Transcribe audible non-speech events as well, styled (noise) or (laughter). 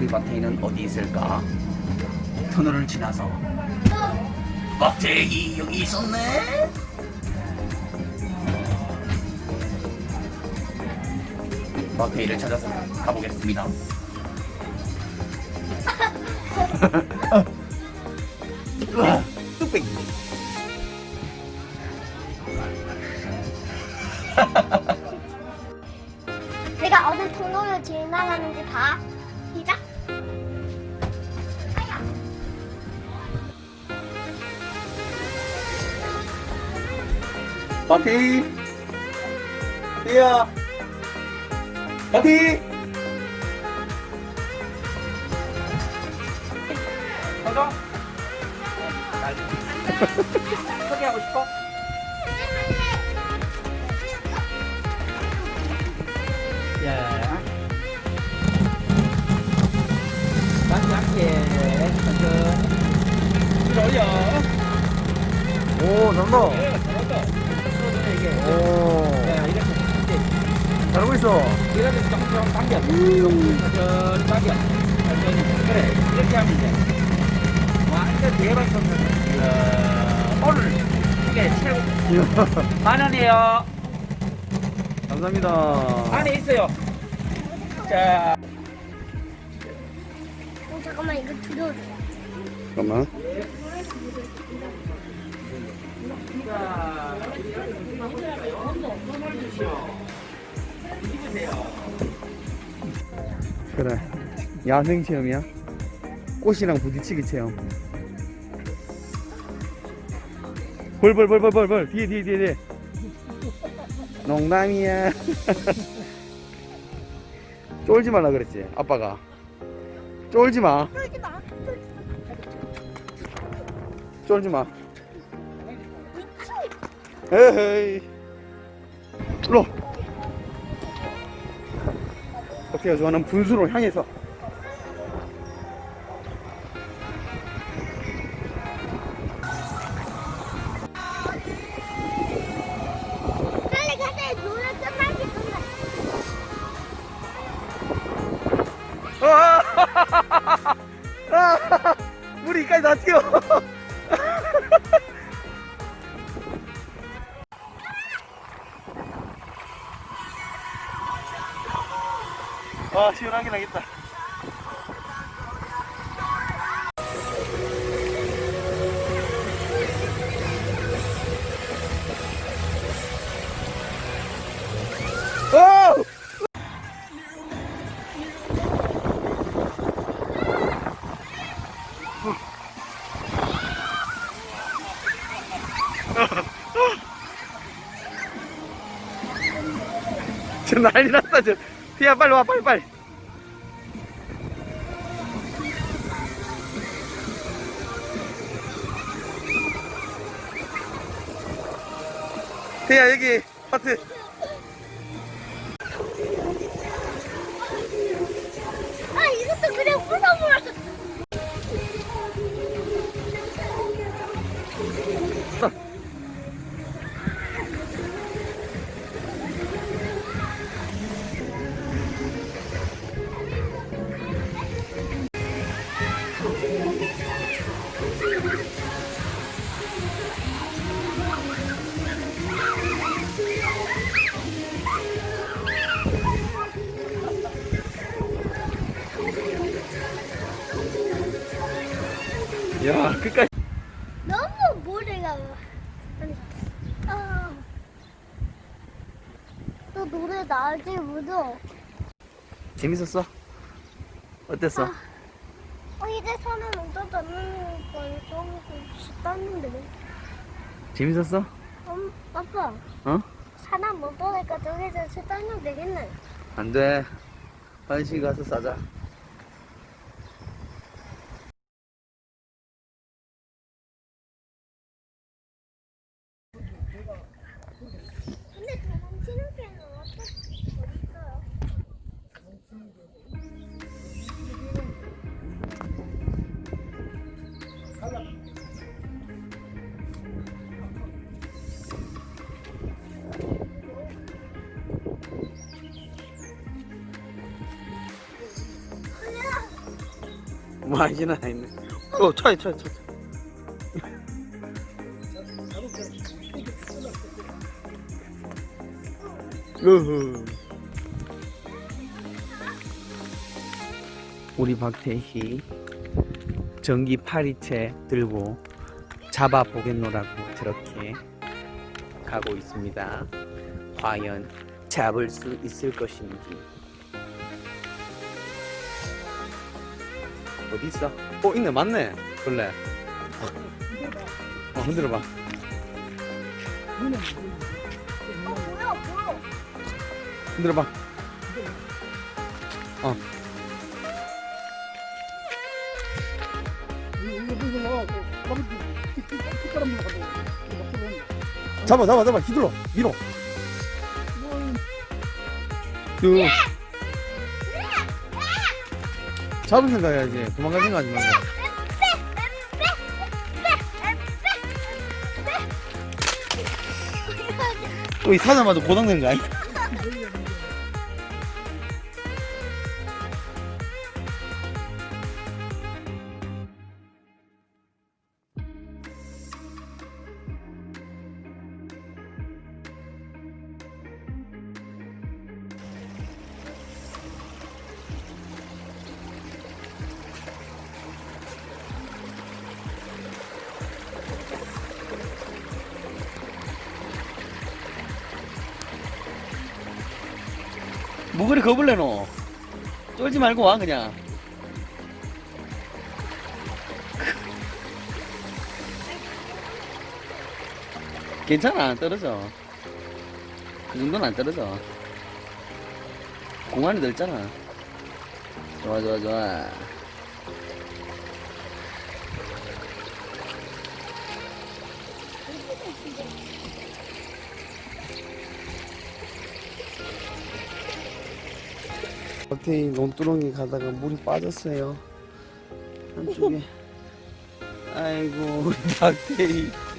우리 마태이는 어디 있을까? 터널을 지나서 마태이 여기 있었네. 마태이를 찾아서 가보겠습니다. 뚝배기. 내가 어느 통로를 지나가는지 봐. 시작. 마티. 띠야 마티. 성정? 소개하고 싶어? 야. 맞지 않게 천천히 뒤로 올려. 오 잘한다 예, 잘한다 이게 오 이렇게 잘하고 있어 이렇게 좀 당겨 천천히 당겨 천천히 그래 이렇게 하면 이제 완전 대박 선수는 이야 오늘 이게 최고 만 원이에요. 감사합니다. 안에 있어요. 자. 어, 잠깐만 이거 들어줘. 잠깐만 자, 그래. 야생 체험이야? 꽃이랑 부딪히기 체험. 벌 벌 벌 벌 벌 벌. 뒤에 뒤에 뒤에 뒤에. 농담이야. (laughs) 쫄지 말라 그랬지 아빠가. 쫄지 마. 쫄지 마. 에헤이 일로 어때요 좋아하는 분수로 향해서 빨리 가자. 노래 끝나기 끝나. 아! (laughs) 아! 물이 이까지 다 튀어. 아, 시원하긴 하겠다. 오! (laughs) 저 난리 났다, 저. 피야, 빨리 와, 빨리, 빨리. 태야, 여기, 하트. 아 이것도 그냥 풀어버려. 야, 끝까지. 너무 모래가. 아니, 아. 너 노래 나지 무도. 재밌었어? 어땠어? 아. 어 이제 오도 않는 좀 쉽다는데. 재밌었어? 음, 아빠. 어? 사람 못 보니까 저기서 식당면 되겠네. 안 돼. 한시 가서 싸자. 근데 도망치는 개는 어떻게 있어요? 마시나 있네. 어, 차에, 차에, 차에. 으흐. 우리 박태희 전기 파리채 들고 잡아 보겠노라고 저렇게 가고 있습니다. 과연 잡을 수 있을 것인지. 어디 있어? 어 있네 맞네 원래. 어 흔들어봐. 흔들어봐. 어. 잡아 잡아 잡아 휘둘러 밀어. 그 잡을 생각해야지 도망갈 생각 하지 말고. 또이 사자마자 고장낸 거 아니야? (laughs) 뭐 그리 겁을 내노? 쫄지 말고 와 그냥. (laughs) 괜찮아 안 떨어져. 그 정도는 안 떨어져. 공안이 넓잖아. 좋아 좋아 좋아. 박태희 논두렁이 가다가 물이 빠졌어요. 한쪽에. (laughs) 아이고 우리 박태희.